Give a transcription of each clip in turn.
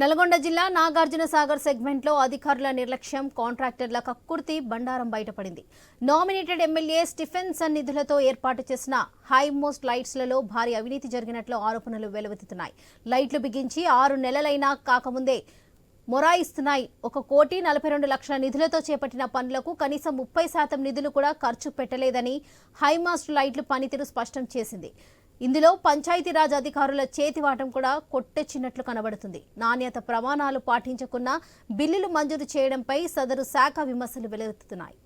నల్గొండ జిల్లా నాగార్జున సాగర్ సెగ్మెంట్లో అధికారుల నిర్లక్ష్యం కాంట్రాక్టర్ల కక్కుర్తి బండారం బయటపడింది. నామినేటెడ్ ఎమ్మెల్యే స్టిఫెన్సన్ నిధులతో ఏర్పాటు చేసిన హై మోస్ట్ లైట్స్లలో భారీ అవినీతి జరిగినట్లు ఆరోపణలు వెలువెత్తుతున్నాయి. లైట్లు బిగించి ఆరు నెలలైనా కాకముందే మొరాయిస్తున్నాయి. ఒక కోటి నలభై రెండు లక్షల నిధులతో చేపట్టిన పనులకు కనీసం ముప్పై శాతం నిధులు కూడా ఖర్చు పెట్టలేదని హైమాస్ట్ లైట్లు పనితీరు స్పష్టం చేసింది. ఇందులో పంచాయతీరాజ్ అధికారుల చేతివాటం కూడా కొట్టొచ్చినట్లు కనబడుతుంది. నాణ్యత ప్రమాణాలు పాటించకున్నా బిల్లులు మంజూరు చేయడంపై సదరు శాఖ విమర్శలు వెలువెత్తుతున్నాయి.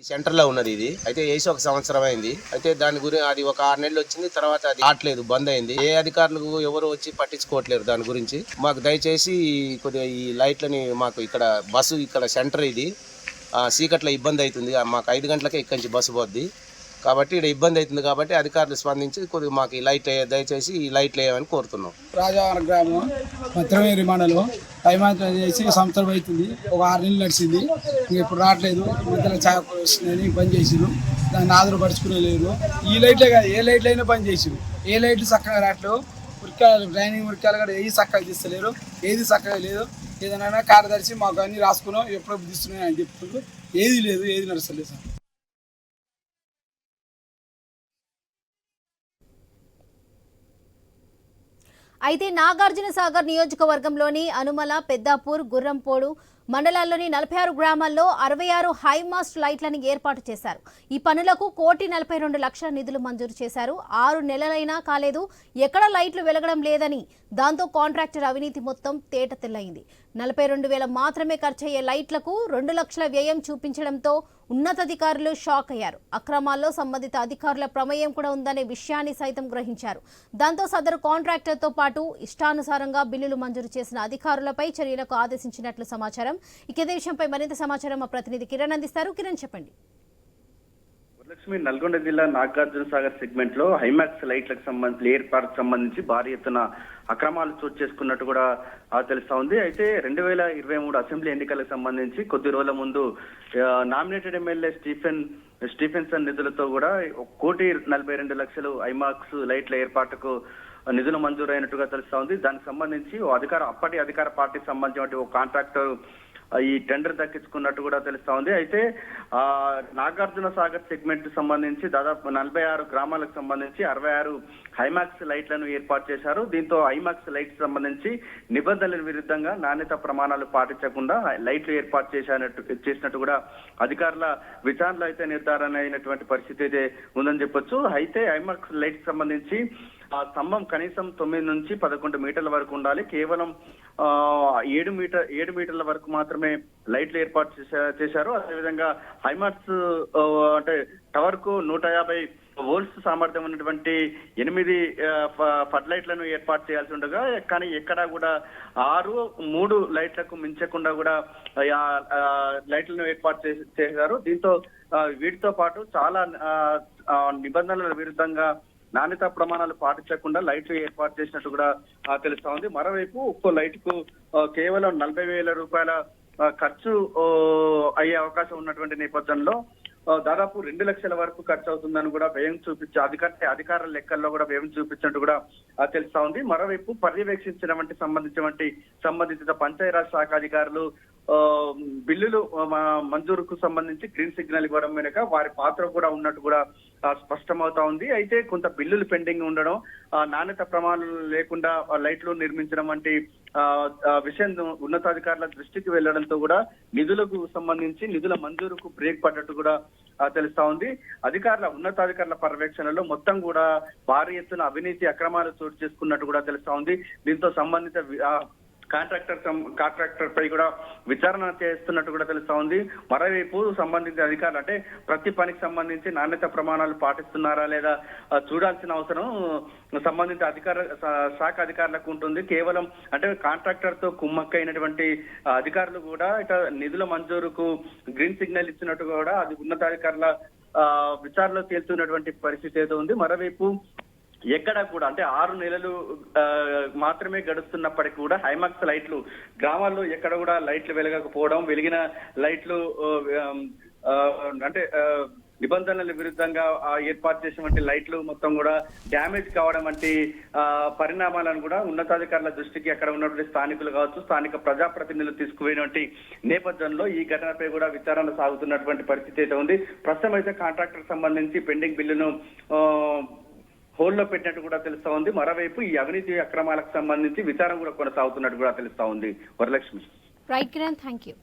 ఈ ఉన్నది ఇది. అయితే వేసి ఒక సంవత్సరం అయింది. అయితే దాని గురించి అది ఒక ఆరు నెలలు వచ్చింది. తర్వాత అది ఆటలేదు బంద్ అయింది. ఏ అధికారులు ఎవరు వచ్చి పట్టించుకోవట్లేరు దాని గురించి. మాకు దయచేసి కొద్దిగా ఈ లైట్లని మాకు ఇక్కడ బస్సు ఇక్కడ సెంటర్ ఇది. చీకట్లో ఇబ్బంది అవుతుంది. మాకు ఐదు గంటలకే ఇక్కడి నుంచి బస్సు పోద్ది. కాబట్టి ఇక్కడ ఇబ్బంది అవుతుంది కాబట్టి అధికారులు స్పందించి కొద్దిగా మాకు ఈ లైట్ దయచేసి ఈ లైట్లు వేయమని కోరుతున్నాం. రాజావరం గ్రామం భద్రవేరి మండలం. పైమాత్రం చేసి సంవత్సరం అవుతుంది. ఒక ఆరు నెలలు నడిచింది. ఇప్పుడు రావట్లేదు. మధ్యలో చేపలు వస్తున్నాయని బంద్ చేసిరు దాన్ని ఆధారపరుచుకునే లేదు. ఈ లైట్లే కాదు ఏ లైట్లు అయినా బంద్ చేసిరు ఏ లైట్లు చక్కగా రావట్లేదు. ఉరికాయలు డ్రైనింగ్ ఉరికాయలు కూడా ఏది చక్కగా తీస్తలేరు. ఏది చక్కగా లేదు. ఏదైనా కార్యదర్శి మాకు అన్ని రాసుకున్నాం. ఎప్పుడప్పుడు తీస్తున్నాయి అని చెప్తున్నారు ఏది లేదు ఏది నడుస్తలేదు సార్. అయితే నాగార్జున సాగర్ నియోజకవర్గంలోని అనుమల పెద్దాపూర్ గుర్రంపోడు మండలాల్లోని నలభై ఆరు గ్రామాల్లో అరవై ఆరు హైమాస్ట్ లైట్లను ఏర్పాటు చేశారు. ఈ పనులకు కోటి నలభై రెండు లక్షల నిధులు మంజూరు చేశారు. ఆరు నెలలైనా కాలేదు. ఎక్కడ లైట్లు వెలగడం లేదని దాంతో కాంట్రాక్టర్ అవినీతి మొత్తం తేట తెల్లయింది. నలభై రెండు వేల మాత్రమే ఖర్చయ్యే లైట్లకు రెండు లక్షల వ్యయం చూపించడంతో ఉన్నతాధికారులు షాక్ అయ్యారు. అక్రమాల్లో సంబంధిత అధికారుల ప్రమేయం కూడా ఉందనే విషయాన్ని సైతం గ్రహించారు. దాంతో సదరు కాంట్రాక్టర్తో పాటు ఇష్టానుసారంగా బిల్లులు మంజూరు చేసిన అధికారులపై చర్యలకు ఆదేశించినట్లు సమాచారం. ఇక ఇదే విషయంపై మరింత సమాచారం మా ప్రతినిధి కిరణ్ అందిస్తారు. కిరణ్ చెప్పండి. లక్ష్మి నల్గొండ జిల్లా నాగార్జున సాగర్ సెగ్మెంట్లో హైమాక్స్ లైట్లకు సంబంధించి ఏర్పాటుకు సంబంధించి భారీ ఎత్తున అక్రమాలు చోటు చేసుకున్నట్టు కూడా తెలుస్తా ఉంది. అయితే రెండు వేల ఇరవై మూడు అసెంబ్లీ ఎన్నికలకు సంబంధించి కొద్ది రోజుల ముందు నామినేటెడ్ ఎమ్మెల్యే స్టీఫెన్ స్టీఫెన్సన్ నిధులతో కూడా కోటి నలభై రెండు లక్షలు ఐమాక్స్ లైట్ల ఏర్పాటుకు నిధులు మంజూరైనట్టుగా తెలుస్తా ఉంది. దానికి సంబంధించి అధికార అప్పటి అధికార పార్టీకి సంబంధించిన ఒక కాంట్రాక్టర్ ఈ టెండర్ దక్కించుకున్నట్టు కూడా తెలుస్తా ఉంది. అయితే ఆ నాగార్జున సాగర్ సెగ్మెంట్ సంబంధించి దాదాపు నలభై ఆరు గ్రామాలకు సంబంధించి అరవై ఆరు హైమాక్స్ లైట్లను ఏర్పాటు చేశారు. దీంతో హైమాక్స్ లైట్స్ సంబంధించి నిబంధనల విరుద్ధంగా నాణ్యత ప్రమాణాలు పాటించకుండా లైట్లు ఏర్పాటు చేసినట్టు చేసినట్టు కూడా అధికారుల విచారణలో అయితే నిర్ధారణ అయినటువంటి పరిస్థితి అయితే ఉందని చెప్పొచ్చు. అయితే హైమాక్స్ లైట్ సంబంధించి ఆ స్తంభం కనీసం తొమ్మిది నుంచి పదకొండు మీటర్ల వరకు ఉండాలి. కేవలం ఆ, ఏడు మీటర్ ఏడు మీటర్ల వరకు మాత్రమే లైట్లు ఏర్పాటు చేశారు. అదేవిధంగా హైమార్ట్స్ అంటే టవర్కు నూట యాభై వోల్ట్స్ సామర్థ్యం ఉన్నటువంటి ఎనిమిది ఫ- ఫడ్ లైట్లను ఏర్పాటు చేయాల్సి ఉండగా కానీ ఎక్కడా కూడా ఆరు మూడు లైట్లకు మించకుండా కూడా లైట్లను ఏర్పాటు చేశారు. దీంతో వీటితో పాటు చాలా ఆ, నిబంధనల విరుద్ధంగా నాణ్యత ప్రమాణాలు పాటించకుండా లైట్లు ఏర్పాటు చేసినట్టు కూడా తెలుస్తా ఉంది. మరోవైపు ఒక్కో లైట్కు కేవలం నలభై వేల రూపాయల ఖర్చు అయ్యే అవకాశం ఉన్నటువంటి నేపథ్యంలో దాదాపు రెండు లక్షల వరకు ఖర్చు అవుతుందని కూడా వ్యయం చూపించి అధికార లెక్కల్లో కూడా వ్యయం చూపించినట్టు కూడా తెలుస్తా ఉంది. మరోవైపు పర్యవేక్షించినటువంటి సంబంధించినటువంటి సంబంధిత పంచాయతీరాజ్ శాఖ అధికారులు ఆ, బిల్లులు మంజూరుకు సంబంధించి గ్రీన్ సిగ్నల్ ఇవ్వడం వెనుక వారి పాత్ర కూడా ఉన్నట్టు కూడా స్పష్టమవుతా ఉంది. అయితే కొంత బిల్లులు పెండింగ్ ఉండడం నాణ్యత ప్రమాణాలు లేకుండా లైట్లు నిర్మించడం వంటి ఆ, విషయం ఉన్నతాధికారుల దృష్టికి వెళ్ళడంతో కూడా నిధులకు సంబంధించి నిధుల మంజూరుకు బ్రేక్ పడ్డట్టు కూడా తెలుస్తా ఉంది. అధికారుల ఉన్నతాధికారుల పర్యవేక్షణలో మొత్తం కూడా భారీ ఎత్తున అవినీతి అక్రమాలు చోటు చేసుకున్నట్టు కూడా తెలుస్తా ఉంది. దీంతో సంబంధిత కాంట్రాక్టర్ కాంట్రాక్టర్ పై కూడా విచారణ చేస్తున్నట్టు కూడా తెలుస్తా ఉంది. మరోవైపు సంబంధిత అధికారులు అంటే ప్రతి పనికి సంబంధించి నాణ్యత ప్రమాణాలు పాటిస్తున్నారా లేదా చూడాల్సిన అవసరం సంబంధిత అధికార శాఖ అధికారులకు ఉంటుంది. కేవలం అంటే కాంట్రాక్టర్తో కుమ్మక్కైనటువంటి అధికారులు కూడా ఇట నిధుల మంజూరుకు గ్రీన్ సిగ్నల్ ఇచ్చినట్టు కూడా అది ఉన్నతాధికారుల ఆ, విచారణలో తేలుతున్నటువంటి పరిస్థితి ఏదో ఉంది. మరోవైపు ఎక్కడ కూడా అంటే ఆరు నెలలు ఆ, మాత్రమే గడుస్తున్నప్పటికీ కూడా హైమాక్స్ లైట్లు గ్రామాల్లో ఎక్కడ కూడా లైట్లు వెలగకపోవడం వెలిగిన లైట్లు ఆ, అంటే నిబంధనల విరుద్ధంగా ఏర్పాటు చేసినటువంటి లైట్లు మొత్తం కూడా డ్యామేజ్ కావడం వంటి ఆ, పరిణామాలను కూడా ఉన్నతాధికారుల దృష్టికి అక్కడ ఉన్నటువంటి స్థానికులు కావచ్చు స్థానిక ప్రజాప్రతినిధులు తీసుకుపోయినటువంటి నేపథ్యంలో ఈ ఘటనపై కూడా విచారణ సాగుతున్నటువంటి పరిస్థితి అయితే ఉంది. ప్రస్తుతం అయితే కాంట్రాక్టర్ సంబంధించి పెండింగ్ బిల్లును హోల్లో పెట్టినట్టు కూడా తెలుస్తా ఉంది. మరోవైపు ఈ అవినీతి అక్రమాలకు సంబంధించి విచారణ కూడా కొనసాగుతున్నట్టు కూడా తెలుస్తా ఉంది. Varalakshmi. Right Kiran thank you